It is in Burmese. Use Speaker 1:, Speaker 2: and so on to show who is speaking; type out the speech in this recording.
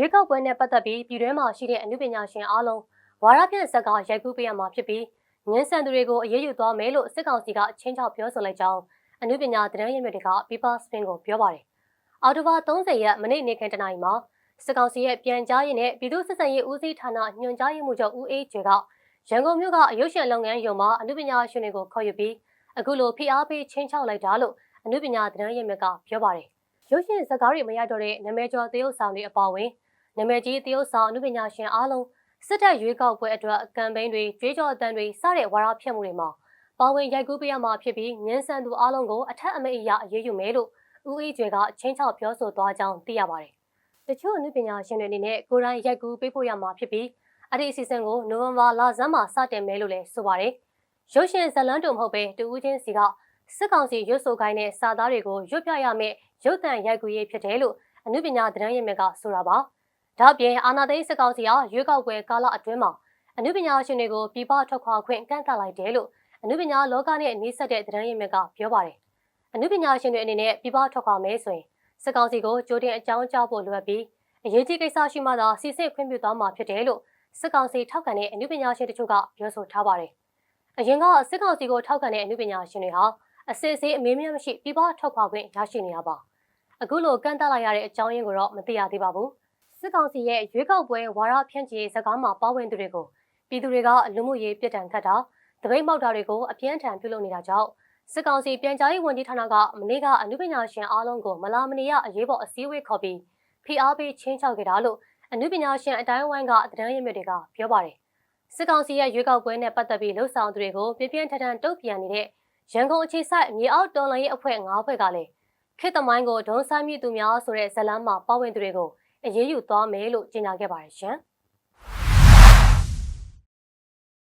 Speaker 1: ရွေးကောက်ပွဲနဲ့ပတ်သက်ပြီးပြည်တွင်းမှာရှိတဲ့အမှုပညာရှင်အားလုံးဝါရဖြန့်ဇက်ကရိုက်ကူးပေးရမှာဖြစ်ပြီးငင်းဆန်သူတွေကိုအရေးယူသွားမယ်လို့စစ်ကောင်စီကချင်းချောက်ပြောဆိုလိုက်ကြောင်းအမှုပညာသတင်းရင်းမြစ်တွေက People Spin ကိုပြောပါတယ်။အော်တိုဘာ30ရက်မနေ့နေ့ခင်းတနာရီမှာစစ်ကောင်စီရဲ့ပြန်ကြားရေးနဲ့ပြည်သူ့စစ်စင်ရေးဦးစီးဌာနညွှန်ကြားရေးမှူးချုပ်ဦးအေးကျေကရန်ကုန်မြို့ကအရုပ်ရှင်လုပ်ငန်းရုံမှာအမှုပညာရှင်တွေကိုခေါ်ယူပြီးအခုလိုဖိအားပေးချင်းချောက်လိုက်တာလို့အမှုပညာသတင်းရင်းမြစ်ကပြောပါတယ်။ရုပ်ရှင်ဇာတ်ကားတွေမရတော့တဲ့နာမည်ကျော်သရုပ်ဆောင်တွေအပါအဝင် နာမည်ကြီးသရုပ်ဆောင်အမှုပညာရှင်အားလုံးစစ်တပ်ရွေးကောက်ပွဲအတွက်ကမ်ပိန်းတွေကြွေးကြော်အတန်းတွေစတဲ့ဝါဒဖြန့်မှုတွေမှာပါဝင်ရိုက်ကူးပေးရမှာဖြစ်ပြီးငင်းဆန်သူအားလုံးကိုအထက်အမိန့်အရအရေးယူမယ်လို့ဦးအေးကျွေကချင်းချောက်ပြောဆိုသွားကြောင်းသိရပါတယ်။တချို့အမှုပညာရှင်တွေအနေနဲ့ကိုယ်တိုင်ရိုက်ကူးပေးဖို့ရမှာဖြစ်ပြီးအဲ့ဒီအစီအစဉ်ကိုနိုဝင်ဘာလဆန်းမှာစတင်မယ်လို့လည်းဆိုပါတယ်။ရုပ်ရှင်ဇလန်းတုံမဟုတ်ပဲတူဦးချင်းစီကစစ်ကောင်စီရွတ်ဆိုခိုင်းတဲ့စာသားတွေကိုရွတ်ပြရမယ့်ရုပ်သံရိုက်ကူးရေးဖြစ်တယ်လို့အမှုပညာသတင်းရင်းမြစ်ကဆိုတာပါ။ ဒါ့အပြင်အာနာသိန်းစစ်ကောင်စီဟာရွေးကောက်ပွဲကာလအတွင်းမှာအမှုပညာရှင်တွေကိုပြပထွက်ခွာခွင့်ကန့်သတ်လိုက်တယ်လို့အမှုပညာလောကနဲ့နှိစက်တဲ့သတင်းရင်းမြစ်ကပြောပါတယ်။အမှုပညာရှင်တွေအနေနဲ့ပြပထွက်ခွာမဲဆိုရင်စစ်ကောင်စီကိုကြိုတင်အကြောင်းကြားဖို့လိုအပ်ပြီးအရေးကြီးကိစ္စရှိမှသာစီစစ်ခွင့်ပြုသွားမှာဖြစ်တယ်လို့စစ်ကောင်စီထောက်ခံတဲ့အမှုပညာရှင်တချို့ကပြောဆိုထားပါတယ်။အရင်ကစစ်ကောင်စီကိုထောက်ခံတဲ့အမှုပညာရှင်တွေဟာအစစ်အဆေးအမေးမြတ်မရှိပြပထွက်ခွာခွင့်ရရှိနေတာပါ။အခုလိုကန့်သတ်လိုက်ရတဲ့အကြောင်းရင်းကိုတော့မသိရသေးပါဘူး။ စစ်ကောင်စီရဲ့ရွေးကောက်ပွဲဝါရဖြန့်ချီစကားမှာပါဝင်သူတွေကိုပြည်သူတွေကလူမှုရေးပြစ်ဒဏ်ခတ်တာတပိတ်မောက်တာတွေကိုအပြင်းထန်ပြုလုပ်နေတာကြောင့်စစ်ကောင်စီပြန်ကြားရေးဝန်ကြီးဌာနကမနေ့ကအမှုပညာရှင်အားလုံးကိုမလာမနေရအရေးပေါ်အစည်းအဝေးခေါ်ပြီးဖိအားပေးချင်းချောက်ခဲ့တာလို့အမှုပညာရှင်အတိုင်းဝိုင်းကသတင်းရင်းမြစ်တွေကပြောပါတယ်။စစ်ကောင်စီရဲ့ရွေးကောက်ပွဲနဲ့ပတ်သက်ပြီးလှုပ်ဆောင်သူတွေကိုပြင်းပြင်းထန်ထန်တုံ့ပြန်နေတဲ့ရန်ကုန်အခြေစိုက်မြေအောက်တော်လှန်ရေးအဖွဲ့၅ဖွဲ့ကလည်းခေတ်သမိုင်းကိုဒုံဆိုင်မြသူများဆိုတဲ့ဇလန်းမှာပါဝင်သူတွေကို အရေးယူသွားမယ်လို့ကြေညာခဲ့ပါတယ်ရှင်။